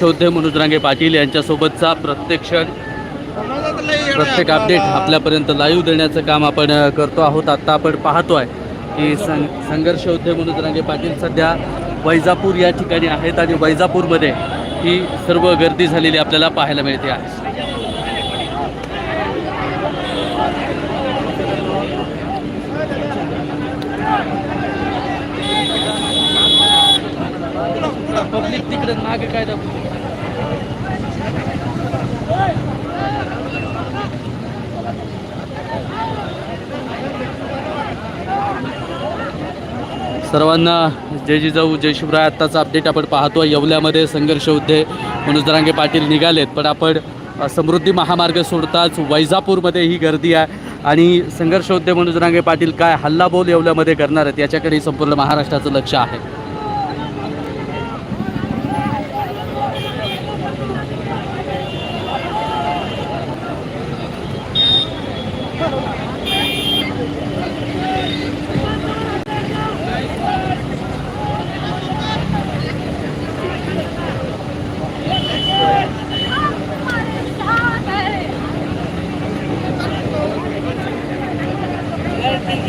शोधे मनोज रांगे पाटील यांच्यासोबतचा प्रत्येक क्षण प्रत्येक अपडेट आपल्यापर्यंत लाईव्ह देण्याचं काम आपण करतो आहोत आत्ता आपण पाहतो आहे की सं संघर्ष योद्धे मनोज रांगे पाटील सध्या वैजापूर या ठिकाणी आहेत आणि वैजापूरमध्ये ही सर्व गर्दी झालेली आपल्याला पाहायला मिळते आहे पब्लिक तिकडे नाग काय दाखवते? सर्वांना जय जिजाऊ जय शिवराय. आत्ताचा अपडेट आपण पाहतो येवल्यामध्ये संघर्ष उद्धे मनोज दरांगे पाटील निघालेत. पण आपण समृद्धी महामार्ग सोडताच वैजापूरमध्ये ही गर्दी आहे. आणि संघर्ष उद्धे मनोज दरांगे पाटील काय हल्लाबोल येवल्यामध्ये करणार आहेत याच्याकडे संपूर्ण महाराष्ट्राचं लक्ष आहे.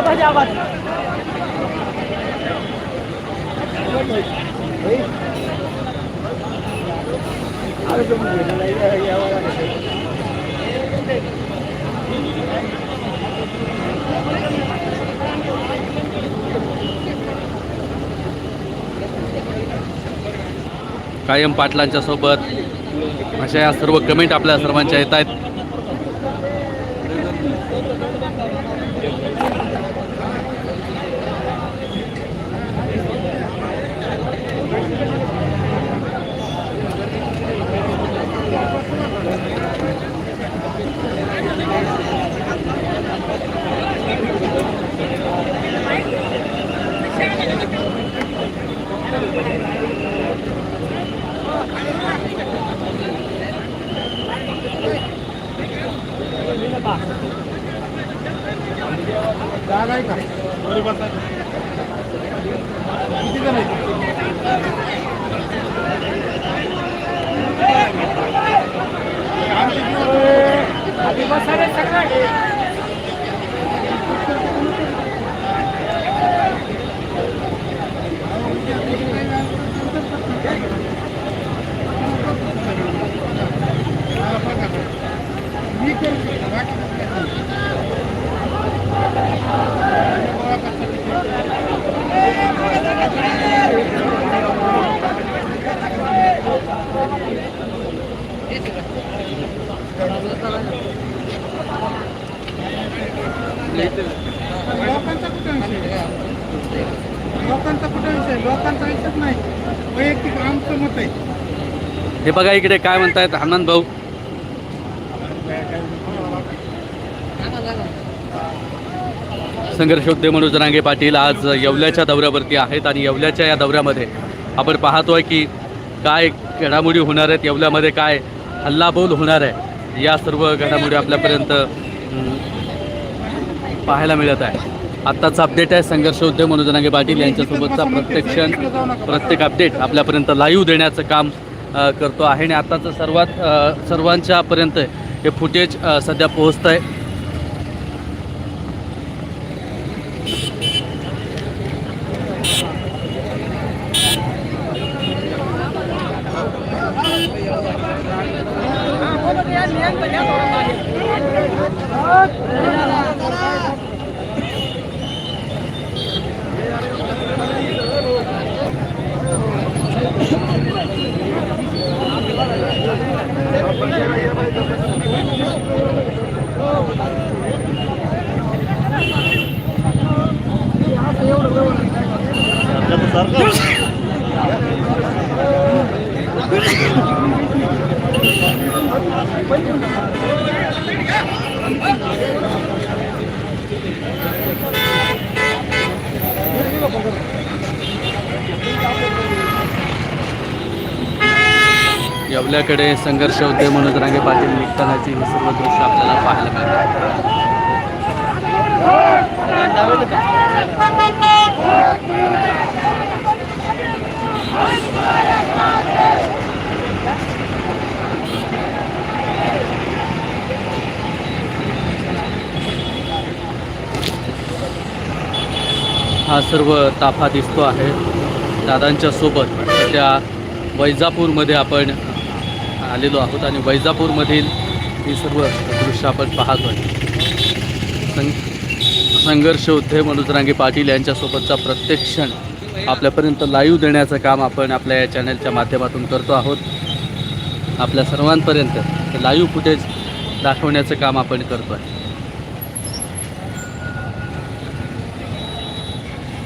मित्र नमस्कार कायम पाटलांच्या सोबत अशा या सर्व कमेंट आपल्या सर्वांच्या येत आहेत. हे बघा इकडे काय म्हणतायत आनंद भाऊ. संघर्ष योद्धे मनोज रांगे पाटील आज येवल्याच्या दौऱ्यावरती आहेत आणि येवल्याच्या या दौऱ्यामध्ये आपण पाहतोय की काय घडामोडी होणार आहेत येवल्यामध्ये काय हल्लाबोल होणार आहे या सर्व घडामोडी आपल्यापर्यंत पाहायला मिळत आहे. आत्ताचा अपडेट आहे संघर्ष उद्योग मनोज पाटील यांच्यासोबतचा प्रत्यक्ष प्रत्येक अपडेट आपल्यापर्यंत लाईव्ह देण्याचं काम करतो आहे आणि आताचं सर्वात सर्वांच्यापर्यंत हे फुटेज सध्या पोहोचतं आहे एकीकडे संघर्ष उद्योग मनोज रांगे पाटील निघतानाची हे सर्व दृश्य आपल्याला पाहायला मिळतात. हा सर्व ताफा दिसतो आहे. दादांच्या सोबत त्या वैजापूरमध्ये आपण आलेलो आहोत आणि वैजापूरमधील ही सर्व दृश्य आपण पाहतोय सं संघर्ष उद्धव मनोज रांगे पाटील यांच्यासोबतचा प्रत्येक क्षण आपल्यापर्यंत लाईव्ह देण्याचं काम आपण आपल्या या चॅनलच्या माध्यमातून करतो आहोत. आपल्या सर्वांपर्यंत लाईव्ह फुटेज दाखवण्याचं काम आपण करतो आहे.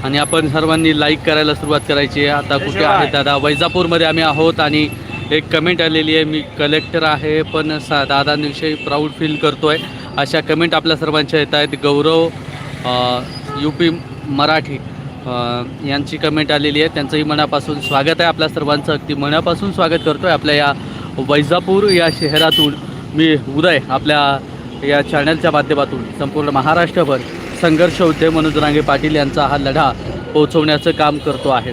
आणि आपण सर्वांनी लाईक करायला सुरुवात करायची आहे. आता कुठे आहे दादा? वैजापूरमध्ये आम्ही आहोत आणि एक कमेंट आलेली आहे. मी कलेक्टर आहे पण सा दादांविषयी प्राऊड फील करतो आहे अशा कमेंट आपल्या सर्वांच्या येत आहेत. गौरव यू पी मराठी यांची कमेंट आलेली आहे. त्यांचंही मनापासून स्वागत आहे आपल्या सर्वांचं. अगदी मनापासून स्वागत करतो आहे आपल्या या वैजापूर या शहरातून. मी उदय आपल्या या चॅनलच्या माध्यमातून. संपूर्ण महाराष्ट्रभर संघर्ष उद्योग मनोज रांगे पाटील यांचा हा लढा पोहोचवण्याचं काम करतो आहे.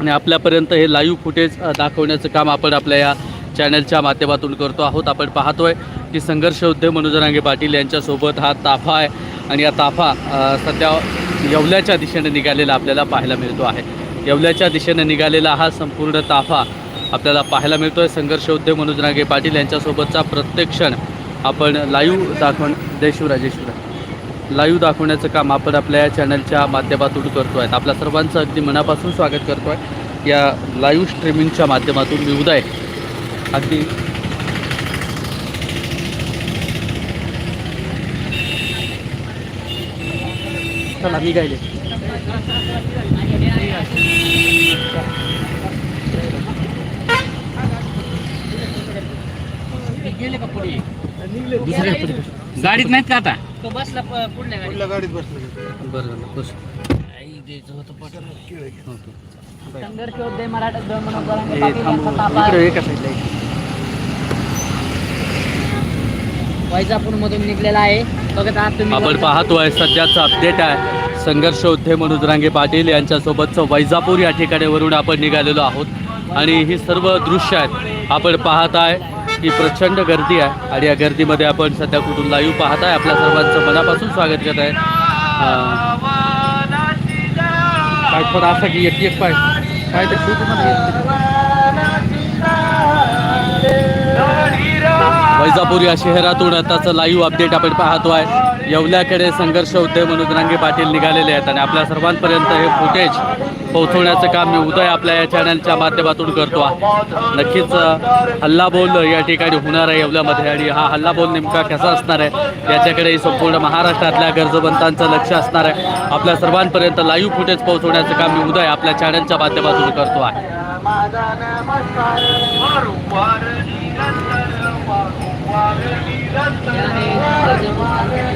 आणि आपल्यापर्यंत हे लाईव्ह फुटेज दाखवण्याचं काम आपण आपल्या या चॅनलच्या माध्यमातून करतो आहोत. आपण पाहतोय की संघर्ष उद्योग मनोज रांगे पाटील यांच्यासोबत हा ताफा आहे आणि या ताफा सध्या येवल्याच्या दिशेने निघालेला आपल्याला पाहायला मिळतो आहे. येवल्याच्या दिशेने निघालेला हा संपूर्ण ताफा आपल्याला पाहायला मिळतो आहे संघर्ष उद्योग मनोज रांगे पाटील यांच्यासोबतचा प्रत्येक क्षण आपण लाईव्ह दाखवण देशू जयशिवराज लाईव्ह दाखवण्याचं काम आपण आपल्या या चॅनलच्या माध्यमातून करतो आहे आपल्या सर्वांचं अगदी मनापासून स्वागत करतो आहे या लाईव्ह स्ट्रीमिंगच्या माध्यमातून मी उदय. अगदी. चला मी गायले. गाडीत नाहीत का आता? तो बसला प- पुढल्या गाडीत. कुठल्या गाडीत बसलं. बरं झालं बस ओके. संघर्ष उद्योग मराठा म्हणून जरांगे हे पाटील थांबू. यांचा ताफा इकडे एका साईडला एक. वैजापूर मधून निघलेला आहे. बघत आहात तुम्ही आपण पाहतोय सध्याचं अपडेट आहे. संघर्ष उद्धव मनोज रांगे पाटील यांच्यासोबतचं वैजापूर या ठिकाणी वरून आपण निघालेलो आहोत. आणि ही सर्व दृश्य आहेत. आपण पाहत आहे की प्रचंड गर्दी आहे आणि या गर्दीमध्ये आपण सध्या कुठून लाईव्ह पाहत आहे आपल्या सर्वांचं मनापासून स्वागत करत आहे. थोडा असं की एक पाय. काय ते वैजापूर या शहरातून आताचं लाईव्ह अपडेट आपण पाहतो आहे येवल्याकडे संघर्ष उद्योग मनोज रांगे पाटील निघालेले आहेत आणि आपल्या सर्वांपर्यंत हे फुटेज पोहोचवण्याचं काम मी उदय आपल्या या चॅनलच्या माध्यमातून करतो आहे. नक्कीच हल्लाबोल या ठिकाणी होणार आहे येवल्यामध्ये आणि हा हल्लाबोल नेमका कसा असणार आहे? याच्याकडे संपूर्ण महाराष्ट्रातल्या गरजवंतांचं लक्ष असणार आहे. आपल्या सर्वांपर्यंत लाईव्ह फुटेज पोहोचवण्याचं काम मी उदय आपल्या चॅनलच्या माध्यमातून करतो आहे. समाधान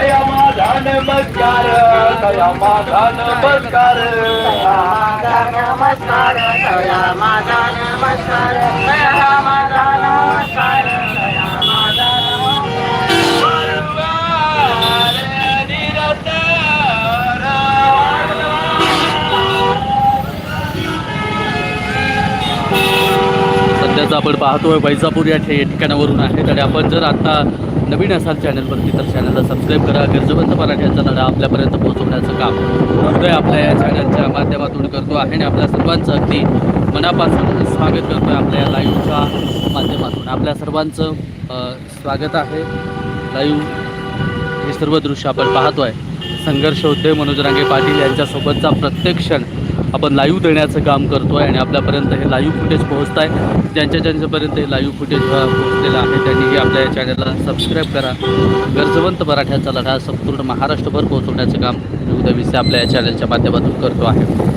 तया माझा नमस्कार तया माझा नमस्कार सध्याचं आपण पाहतोय वैजापूर या ठे ठिकाणावरून आहे तर आपण जर आता नवीन असाल चॅनलवरती तर चॅनलला सबस्क्राईब करा. गरजवंत मराठ्यांचा लढा आपल्यापर्यंत पोहोचवण्याचं काम हृदय आपल्या या चॅनलच्या माध्यमातून करतो आहे. आणि आपल्या सर्वांचं अगदी मनापासून स्वागत करतोय आपल्या या लाईव्हच्या माध्यमातून. आपल्या सर्वांचं स्वागत आहे. लाईव्ह हे सर्व दृश्य आपण पाहतो आहे संघर्ष उद्योग मनोज रांगे पाटील यांच्यासोबतचा प्रत्येक क्षण आपण लाईव्ह देण्याचं काम करतो आहे आणि आपल्यापर्यंत हे लाईव्ह फुटेज पोहोचत आहे ज्यांच्या ज्यांच्यापर्यंत हे लाईव्ह फुटेज पोहोचलेलं आहे त्यांनीही आपल्या या चॅनलला सबस्क्राईब करा. गरजवंत मराठ्याचा लढा संपूर्ण महाराष्ट्रभर पोहोचवण्याचं काम उद्या विसे आपल्या या चॅनलच्या माध्यमातून करतो आहे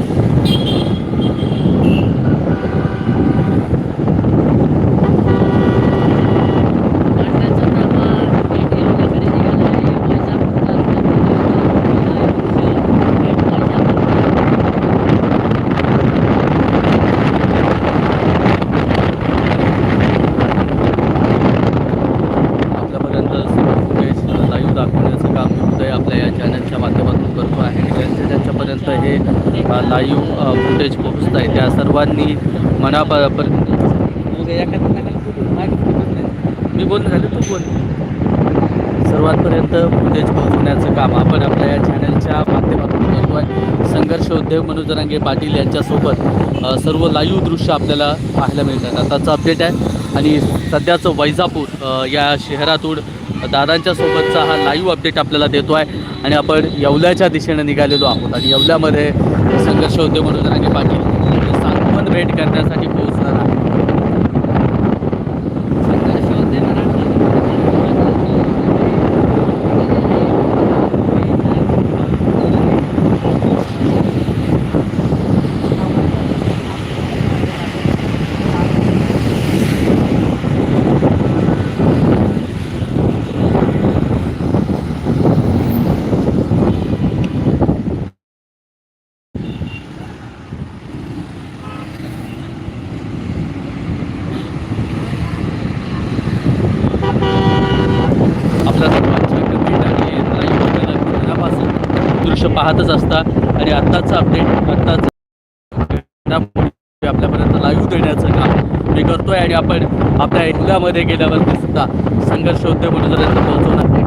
आपल्यापर्यंत सर्व फुटेज लाईव्ह दाखवण्याचं काम मी उदय आपल्या या चॅनलच्या माध्यमातून करतो आहे. त्यांचे ज्यांच्या ज्यांच्यापर्यंत हे लाईव्ह फुटेज पोहोचत आहे. त्या सर्वांनी मनापर्यंत मी बोल झालं तू बोल. सर्वांपर्यंत फुटेज पोहोचवण्याचं काम आपण आपल्या या चॅनलच्या माध्यमातून करतो आहे. संघर्ष उद्योग मनोज जरांगे पाटील यांच्यासोबत सर्व लाईव्ह दृश्य आपल्याला पाहायला मिळतात. आताचं अपडेट आहे. आणि सध्याचं वैजापूर या शहरातून दादांच्या सोबतचा हा लाईव्ह अपडेट आपल्याला देतो आहे. आणि आपण येवल्याच्या दिशेने निघालेलो आहोत. आणि येवल्यामध्ये संघर्ष होते म्हणून राणे पाटील सांत्वन भेट करण्यासाठी पोहोच आहे आपल्या सर्वांच्या कमेंट आणि लाईव्ह आपल्याला मनापासून दृश्य पाहतच असता. आणि आत्ताचं अपडेट आत्ताच आपल्यापर्यंत लाईव्ह देण्याचं काम मी करतोय. आणि आपण आपल्या इंडियामध्ये गेल्यावरती सुद्धा संघर्ष उद्योग मनोरंजन पोहोचवणार.